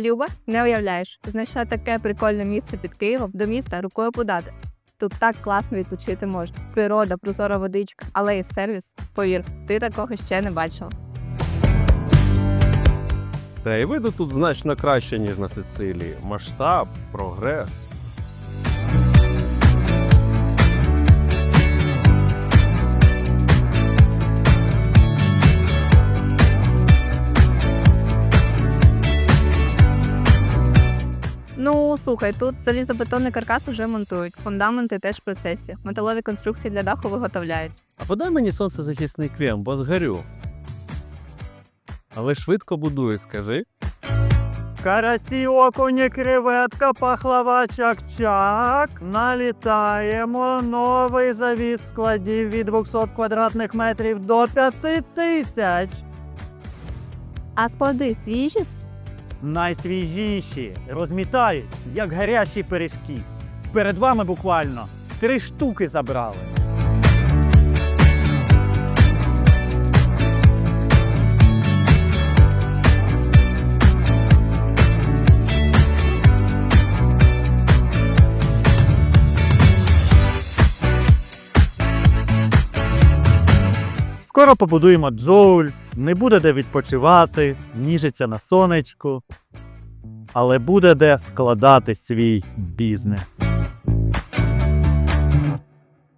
Люба, не уявляєш, знайшла таке прикольне місце під Києвом до міста рукою подати. Тут так класно відпочити можна. Природа, прозора водичка, але і сервіс. Повір, ти такого ще не бачила. Та й види тут значно краще, ніж на Сицилії. Масштаб, прогрес. Ну слухай, тут залізобетонний каркас вже монтують, фундаменти теж в процесі. Металові конструкції для даху виготовляють. А подай мені сонцезахисний крем, бо згорю. Але швидко будує, скажи. Карасі, окуні, креветка, пахлава, чак-чак. Налітаємо. Новий завіс складів від 200 квадратних метрів до 5000. А склади свіжі? Найсвіжіші розмітають, як гарячі пиріжки. Перед вами буквально три штуки забрали. Скоро побудуємо джоуль, не буде де відпочивати, ніжиться на сонечку, але буде де складати свій бізнес.